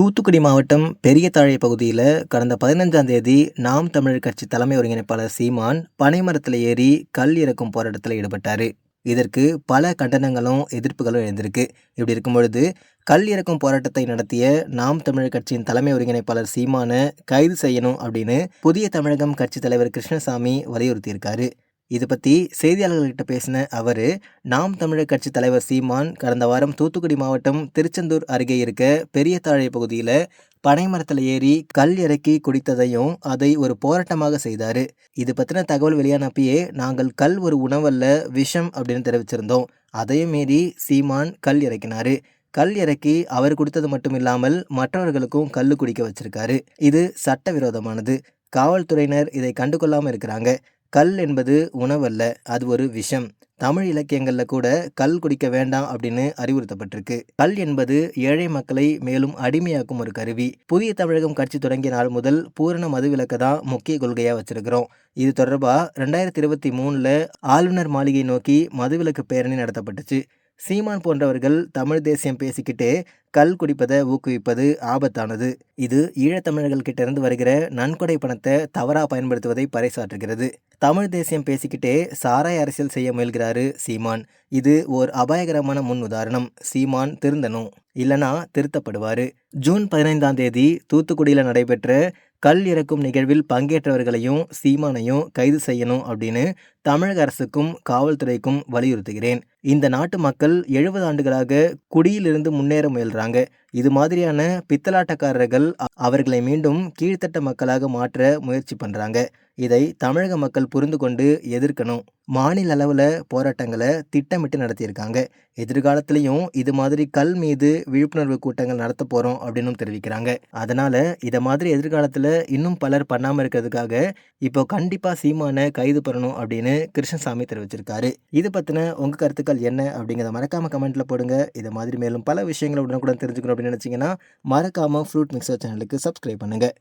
தூத்துக்குடி மாவட்டம் பெரியதாழை பகுதியில் கடந்த பதினஞ்சாம் தேதி நாம் தமிழர் கட்சி தலைமை ஒருங்கிணைப்பாளர் சீமான் பனைமரத்தில் ஏறி கல் இறக்கும் போராட்டத்தில் ஈடுபட்டார். இதற்கு பல கண்டனங்களும் எதிர்ப்புகளும் எழுந்திருக்கு. இப்படி இருக்கும் பொழுது கல் இறக்கும் போராட்டத்தை நடத்திய நாம் தமிழர் கட்சியின் தலைமை ஒருங்கிணைப்பாளர் சீமானை கைது செய்யணும் அப்படின்னு புதிய தமிழகம் கட்சி தலைவர் கிருஷ்ணசாமி வலியுறுத்தியிருக்காரு. இது பற்றி செய்தியாளர்கள்கிட்ட பேசின அவர் நாம் தமிழர் கட்சி தலைவர் சீமான் கடந்த வாரம் தூத்துக்குடி மாவட்டம் திருச்செந்தூர் அருகே இருக்க பெரியதாழை பகுதியில் பனைமரத்தில் ஏறி கல் இறக்கி குடித்ததையும் அதை ஒரு போராட்டமாக செய்தார். இது பற்றின தகவல் வெளியானப்பயே நாங்கள் கல் ஒரு உணவல்ல விஷம் அப்படின்னு தெரிவிச்சிருந்தோம். அதையும் மீறி சீமான் கல் இறக்கினார். கல் இறக்கி அவர் குடித்தது மட்டும் இல்லாமல் மற்றவர்களுக்கும் கல் குடிக்க வச்சிருக்காரு. இது சட்டவிரோதமானது. காவல்துறையினர் இதை கண்டுகொள்ளாமல் இருக்கிறாங்க. கல் என்பது உணவல்ல அது ஒரு விஷம். தமிழ் இலக்கியங்களில் கூட கல் குடிக்க வேண்டாம் அப்படின்னு அறிவுறுத்தப்பட்டிருக்கு. கல் என்பது ஏழை மக்களை மேலும் அடிமையாக்கும் ஒரு கருவி. புதிய தமிழகம் கட்சி தொடங்கிய நாள் முதல் பூரண மதுவிலக்க தான் முக்கிய கொள்கையாக வச்சிருக்கிறோம். இது தொடர்பாக ரெண்டாயிரத்தி இருபத்தி மூணில் ஆளுநர் மாளிகை நோக்கி மதுவிலக்கு பேரணி நடத்தப்பட்டுச்சு. சீமான் போன்றவர்கள் தமிழ் தேசியம் பேசிக்கிட்டே கல் குடிப்பதை ஊக்குவிப்பது ஆபத்தானது. இது ஈழத்தமிழர்கள் கிட்ட இருந்து வருகிற நன்கொடை பணத்தை தவறாக பயன்படுத்துவதை பறைசாற்றுகிறது. தமிழ் தேசியம் பேசிக்கிட்டே சாராய அரசியல் செய்ய முயல்கிறாரு சீமான். இது ஓர் அபாயகரமான முன் உதாரணம். சீமான் திருந்தனும் இல்லனா திருத்தப்படுவார். ஜூன் பதினைந்தாம் தேதி தூத்துக்குடியில் நடைபெற்ற கல் இறக்கும் நிகழ்வில் பங்கேற்றவர்களையும் சீமானையும் கைது செய்யணும் அப்படின்னு தமிழக அரசுக்கும் காவல்துறைக்கும் வலியுறுத்துகிறேன். இந்த நாட்டு மக்கள் எழுபது ஆண்டுகளாக குடியிலிருந்து முன்னேற முயல்றாங்க. இது மாதிரியான பித்தலாட்டக்காரர்கள் அவர்களை மீண்டும் கீழ்த்தட்ட மக்களாக மாற்ற முயற்சி பண்ணுறாங்க இதை தமிழக மக்கள் புரிந்து கொண்டு எதிர்க்கணும். மாநில அளவில் போராட்டங்களை திட்டமிட்டு நடத்தியிருக்காங்க. எதிர்காலத்திலையும் இது மாதிரி கல் மீது விழிப்புணர்வு கூட்டங்கள் நடத்த போகிறோம் அப்படின்னு தெரிவிக்கிறாங்க. அதனால் இதை மாதிரி எதிர்காலத்தில் இன்னும் பலர் பண்ணாமல் இருக்கிறதுக்காக இப்போ கண்டிப்பாக சீமானை கைது பண்ணணும் அப்படின்னு கிருஷ்ணசாமி தெரிவிச்சிருக்காரு. இது பற்றின உங்கள் கருத்துக்கள் என்ன அப்படிங்கிறத மறக்காமல் கமெண்ட்டில் போடுங்க. இதை மாதிரி மேலும் பல விஷயங்களை உடனுக்குடன் தெரிஞ்சுக்கணும் அப்படின்னு நினச்சிங்கன்னா மறக்காமல் ஃப்ரூட் மிக்சர் சேனலுக்கு சப்ஸ்கிரைப் பண்ணுங்கள்